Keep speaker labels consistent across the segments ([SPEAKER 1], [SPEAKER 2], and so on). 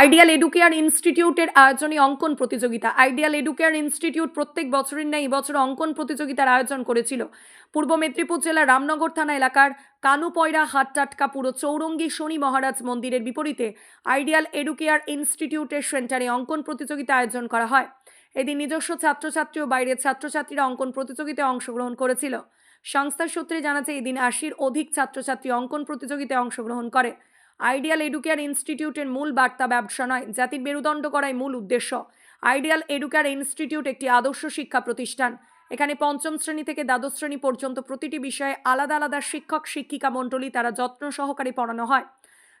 [SPEAKER 1] Ideal educare ইনস্টিটিউটের আয়োজনে অঙ্কন প্রতিযোগিতা। আইডিয়াল এডুকেয়ার ইনস্টিটিউট প্রত্যেক বছরের ন্যায় এবছর অঙ্কন প্রতিযোগিতার আয়োজন করেছিল। পূর্ব মেদিনীপুর জেলার রামনগর থানা এলাকার কানুপয়রা হাটটাটকা পুরো চৌরঙ্গী শনি মহারাজ মন্দিরের বিপরীতে আইডিয়াল এডুকেয়ার ইনস্টিটিউটের সেন্টারে অঙ্কন প্রতিযোগিতা আয়োজন করা হয়। এদিন নিজস্ব ছাত্রছাত্রী ও বাইরের ছাত্রছাত্রীরা অঙ্কন প্রতিযোগিতায় অংশগ্রহণ করেছিল। সংস্থার সূত্রে জানা যায়, এদিন আশির অধিক ছাত্রছাত্রী অঙ্কন প্রতিযোগিতায় অংশগ্রহণ করে। আইডিয়াল এডুকেয়ার ইনস্টিটিউটের মূল বার্তা ব্যবসা নয়, জাতির মেরুদণ্ড করাই মূল উদ্দেশ্য। আইডিয়াল এডুকেয়ার ইনস্টিটিউট একটি আদর্শ শিক্ষা প্রতিষ্ঠান। এখানে পঞ্চম শ্রেণি থেকে দ্বাদশ শ্রেণি পর্যন্ত প্রতিটি বিষয়ে আলাদা আলাদা শিক্ষক, শিক্ষিকা মণ্ডলী তারা যত্ন সহকারে পড়ানো হয়।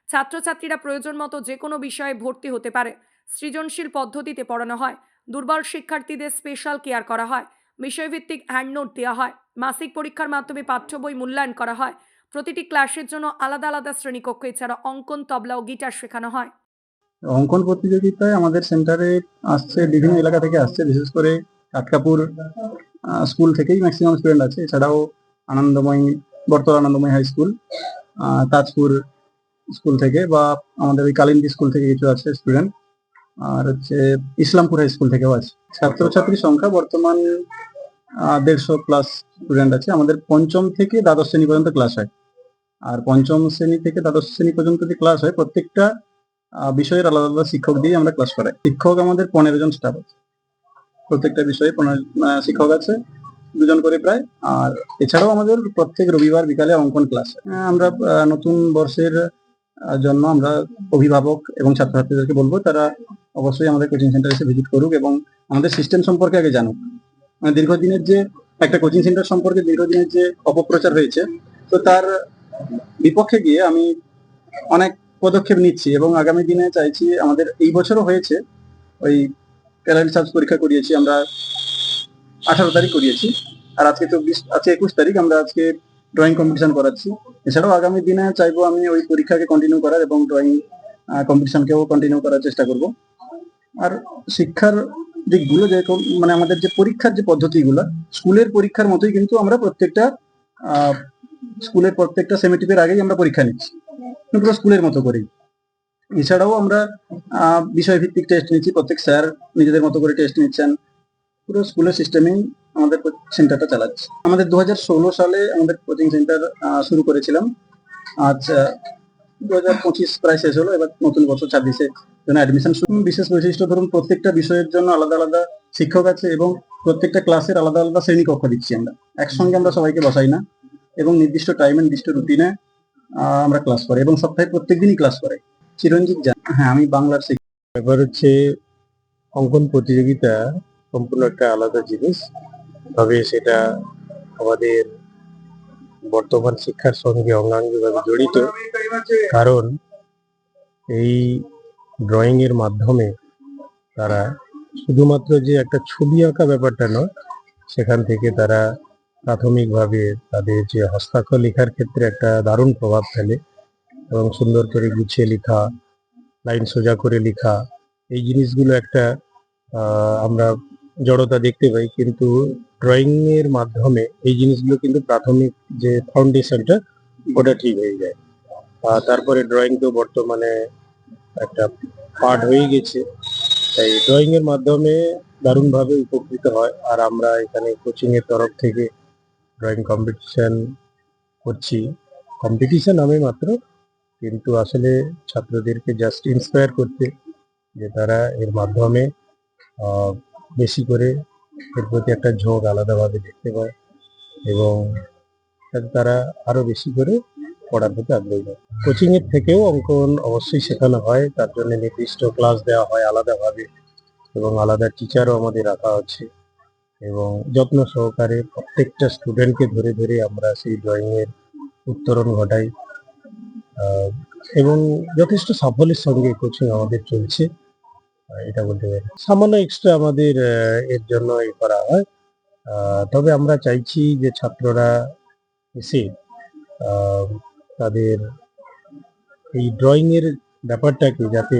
[SPEAKER 1] ছাত্রছাত্রীরা প্রয়োজন মতো যে কোনো বিষয়ে ভর্তি হতে পারে, সৃজনশীল পদ্ধতিতে পড়ানো হয়। দুর্বল শিক্ষার্থীদের স্পেশাল কেয়ার করা হয়, বিষয়ভিত্তিক হ্যান্ডনোট দেওয়া হয়, মাসিক পরীক্ষার মাধ্যমে পাঠ্য বই মূল্যায়ন করা হয় প্রতিটি ক্লাসের জন্য আলাদা আলাদা শ্রেণীকক্ষ, এছাড়া অঙ্কন, তবলা ও গিটার শেখানো হয়।
[SPEAKER 2] অঙ্কন প্রতিযোগিতায় আমাদের সেন্টারে আসছে, বিভিন্ন এলাকা থেকে আসছে, বিশেষ করে কাটকাপুর স্কুল থেকেই ম্যাক্সিমাম স্টুডেন্ট আছে। এছাড়াও আনন্দময়ী বর্তমান Anandamayi high school Tajpur school থেকে বা আমাদের ওই কালিন্দী স্কুল থেকে কিছু আছে স্টুডেন্ট আর হচ্ছে ইসলামপুর হাই স্কুল থেকেও আছে। ছাত্রছাত্রীর সংখ্যা বর্তমান দেড়শো প্লাস স্টুডেন্ট আছে। আমাদের পঞ্চম থেকে দ্বাদশ শ্রেণি পর্যন্ত ক্লাস হয়। আর পঞ্চম শ্রেণি থেকে দ্বাদশ শ্রেণি পর্যন্ত যে ক্লাস হয়, প্রত্যেকটা বিষয়ের আলাদা আলাদা শিক্ষক দিয়ে আমরা ক্লাস করাই। শিক্ষক আমাদের পনেরো জন স্টাফ আছে। প্রত্যেকটা বিষয়ে পনেরো শিক্ষক আছে, দুজন করে প্রায়। আর এছাড়াও আমাদের প্রত্যেক রবিবার বিকালে অঙ্কন ক্লাস আমরা নতুন বর্ষের জন্য আমরা অভিভাবক এবং ছাত্রছাত্রীদেরকে বলব, তারা অবশ্যই আমাদের কোচিং সেন্টার এসে ভিজিট করুক এবং আমাদের সিস্টেম সম্পর্কে আগে জানুক। মানে দীর্ঘদিনের যে, একটা কোচিং সেন্টার সম্পর্কে দীর্ঘদিনের যে অপপ্রচার হয়েছে, তো তার বিপক্ষে গিয়ে আমি অনেক পদক্ষেপ নিচ্ছি এবং আগামী দিনে চাইছি আমাদের এই বছরও হয়েছে, ওই প্যারাইল সার্চ পরীক্ষা করিয়েছি আমরা আঠারো তারিখ করিয়েছি, আর আজকে চব্বিশ, আজকে একুশ তারিখ আমরা আজকে ড্রয়িং কম্পিটিশন করাচ্ছি। এছাড়াও আগামী দিনে চাইব আমি ওই পরীক্ষাকে কন্টিনিউ করার এবং ড্রয়িং কম্পিটিশনকেও কন্টিনিউ করার চেষ্টা করব। আর শিক্ষার দিকগুলো যেরকম মানে আমাদের যে পরীক্ষার যে পদ্ধতিগুলো, স্কুলের পরীক্ষার মতোই কিন্তু আমরা প্রত্যেকটা স্কুলের প্রত্যেকটা সেমিটিভের আগেই আমরা পরীক্ষা নিচ্ছি। পুরো স্কুলের মতো করেই। এছাড়াও আমরা বিষয়ভিত্তিক টেস্ট নিচ্ছি। প্রত্যেক স্যার নিজেদের মতো করে টেস্ট নিচ্ছেন। পুরো স্কুলের সিস্টেমেই আমাদের সেন্টারটা চালাচ্ছে। আমাদের দু হাজার ষোলো সালে আমাদের কোচিং সেন্টার শুরু করেছিলাম। আচ্ছা দু হাজার পঁচিশ প্রায় শেষ হলো। এবার নতুন বছর ছাব্বিশে জন্য অ্যাডমিশন বিশেষ বৈশিষ্ট্য ধরুন, প্রত্যেকটা বিষয়ের জন্য আলাদা আলাদা শিক্ষক আছে এবং প্রত্যেকটা ক্লাসের আলাদা আলাদা শ্রেণি কক্ষ দিচ্ছি আমরা। একসঙ্গে আমরা সবাইকে বসাই না। এবং নির্দিষ্ট টাইমে নির্দিষ্ট রুটিনে আমরা ক্লাস করি এবং সপ্তাহে প্রত্যেক দিনই ক্লাস করে। চিরঞ্জিত জান হ্যাঁ আমি বাংলার
[SPEAKER 3] ব্যাপার হচ্ছে, অঙ্কন প্রতিযোগিতা সম্পূর্ণ একটা আলাদা জিনিস। তবে সেটা আমাদের বর্তমান শিক্ষার সঙ্গে অঙ্গাঙ্গিভাবে জড়িত। কারণ, এই ড্রয়িং এর মাধ্যমে তারা শুধুমাত্র যে একটা ছবি আঁকা ব্যাপারটা নয়, সেখান থেকে তারা প্রাথমিকভাবে তাদের যে হস্তাক্ষর লেখার ক্ষেত্রে একটা দারুণ প্রভাব ফেলে এবং সুন্দর করে গুছিয়ে লেখা, লাইন সোজা করে লেখা, এই জিনিসগুলো একটা আমরা জড়তা দেখতে পাই। কিন্তু ড্রয়িং এর মাধ্যমে এই জিনিসগুলো কিন্তু প্রাথমিক যে ফাউন্ডেশনটা, ওটা ঠিক হয়ে যায়। তারপরে ড্রয়িং তো বর্তমানে একটা পার্ট হয়ে গেছে। তাই ড্রয়িং এর মাধ্যমে দারুণভাবে উপকৃত হয়। আর আমরা এখানে কোচিং এর তরফ থেকে ড্রয়িং কম্পিটিশন করছি। কম্পিটিশান আমি মাত্র, কিন্তু আসলে ছাত্রদেরকে জাস্ট ইন্সপায়ার করতে, যে তারা এর মাধ্যমে বেশি করে এর প্রতি একটা ঝোঁক আলাদাভাবে দেখতে পায় এবং তারা আরও বেশি করে পড়ার প্রতি আগ্রহী হয়। কোচিং এর থেকেও অঙ্কন অবশ্যই শেখানো হয়, তার জন্য নির্দিষ্ট ক্লাস দেওয়া হয় আলাদাভাবে এবং আলাদা টিচারও আমাদের রাখা আছে। এবং যত্ন সহকারে প্রত্যেকটা স্টুডেন্টকে ধরে ধরে আমরা সেই ড্রয়িং এর উত্তরণ ঘটাই। এবং যথেষ্ট সাফল্যের সঙ্গে কোচিং আমাদের চলছে। এটা বলতে পারি। সামান্য এক্সট্রা আমাদের এর জন্য এ করা হয়। তবে আমরা চাইছি যে ছাত্ররা এসে তাদের এই ড্রয়িং এর ব্যাপারটাকে যাতে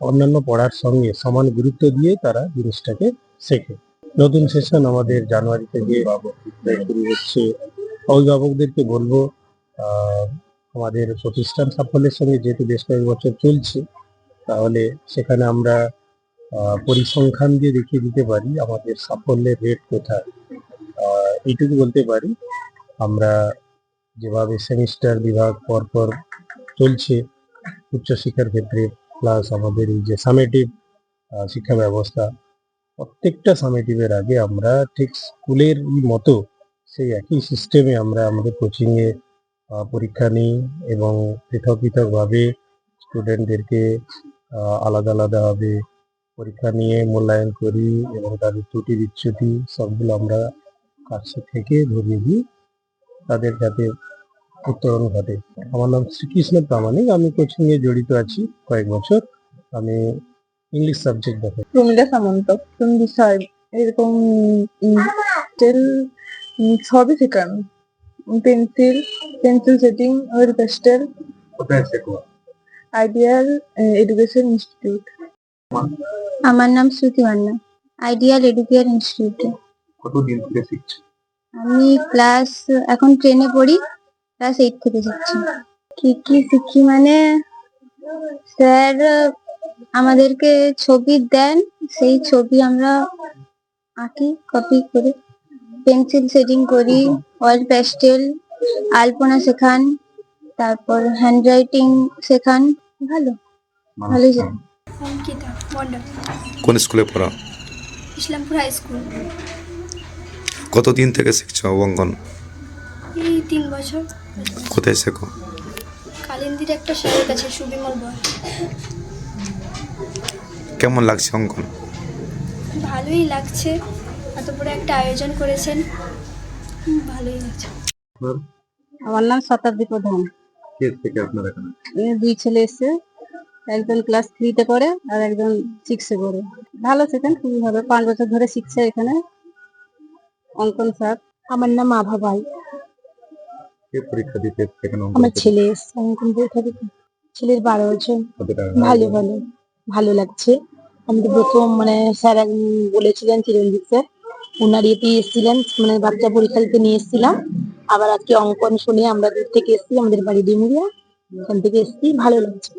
[SPEAKER 3] অন্যান্য পড়ার সঙ্গে সমান গুরুত্ব দিয়ে তারা জিনিসটাকে শেখে নতুন সেশন আমাদের জানুয়ারি থেকে শুরু হচ্ছে। অভিভাবকদেরকে বলব আমাদের প্রতিষ্ঠান সাফল্যের সঙ্গে যেহেতু বেশ কয়েক বছর চলছে, তাহলে সেখানে আমরা পরিসংখ্যান দিয়ে দেখিয়ে দিতে পারি আমাদের সাফল্যের রেট কোথায়। এইটুকু বলতে পারি, আমরা যেভাবে সেমিস্টার বিভাগ পরপর চলছে, উচ্চশিক্ষার ক্ষেত্রে প্লাস আমাদের এই যে সামেটিভ শিক্ষা ব্যবস্থা প্রত্যেকটা সামেটিভের আগে আমরা ঠিক স্কুলের মতো সেই একই সিস্টেমে আমরা আমাদের কোচিংয়ে পরীক্ষা নিই এবং পৃথক পৃথকভাবে স্টুডেন্টদেরকে আলাদা আলাদাভাবে পরীক্ষা নিয়ে মূল্যায়ন করি এবং তাদের ত্রুটি বিচ্যুতি সবগুলো আমরা কাছে থেকে ধরিয়ে দিই, তাদের যাতে উত্তরণ ঘটে। আমার নাম শ্রীকৃষ্ণ প্রামাণিক, আমি কোচিংয়ে জড়িত আছি কয়েক বছর। আমি ইংলিশ সাবজেক্ট দেখাই
[SPEAKER 4] প্রমিলা সামন্ত কোন বিষয় এরকম পেন্সিল সবই শেখানো। Pencil pencil setting oil pastel.
[SPEAKER 2] কোথায় শেখো?
[SPEAKER 4] Ideal education institute.
[SPEAKER 5] আমার নাম শ্রুতি মান্না আইডিয়াল এডুকেয়ার ইনস্টিটিউটে।
[SPEAKER 2] কতদিন থেকে শিখছো?
[SPEAKER 5] আমি ক্লাস এখন ট্রেনে পড়ি ক্লাস এইট থেকে শিখছি। কি কি শিখি মানে স্যার আমাদেরকে ছবি দেন সেই ছবি আমরা আঁকি কপি করে। পেন্সিল সেটিং করি অয়েল প্যাস্টেল আলপনা শেখান তারপর হ্যান্ডরাইটিং শেখান। ভালো ভালোই
[SPEAKER 6] কোন স্কুলে পড়া?
[SPEAKER 7] ইসলামপুর হাই স্কুল
[SPEAKER 6] কতদিন থেকে শিখছো অঙ্কন?
[SPEAKER 7] এই তিন বছর।
[SPEAKER 6] কোথায় শেখো?
[SPEAKER 7] কালিন্দির একটা স্যারের কাছে সুবিমল বল
[SPEAKER 6] কেমন লাগছে অঙ্কন?
[SPEAKER 7] ভালোই লাগছে। এত বড় একটা আয়োজন করেছেন। ভালোই লাগছে।
[SPEAKER 5] আমার নাম শতাব্দী প্রধান।
[SPEAKER 2] কে থেকে আপনার এখানে?
[SPEAKER 5] এ দুই ছেলে এসছে। একজন ক্লাস থ্রিতে পড়ে আর একজন সিক্সে পড়ে। ভালো শেখেন খুবই ভালো। পাঁচ বছর ধরে শিখছে এখানে। অঙ্কন স্যার। আমার নাম আভা ভাই।
[SPEAKER 2] কে পরীক্ষা দিতে এখানে
[SPEAKER 5] আমার ছেলে এসছে। অঙ্কন পরীক্ষা দিতে। ছেলের বারো বছর। ভালো ভালো। ভালো লাগছে। আমি তো প্রথম মানে স্যার বলেছিলেন চিরঞ্জিত স্যার ওনার ইয়েতে এসেছিলেন মানে বাচ্চা পরীক্ষা দিতে নিয়ে এসেছিলাম। আবার আজকে অঙ্কন শুনে আমরা দূর থেকে এসেছি, আমাদের বাড়ি ডিমুরিয়া। ওখান থেকে এসেছি, ভালো লাগছে।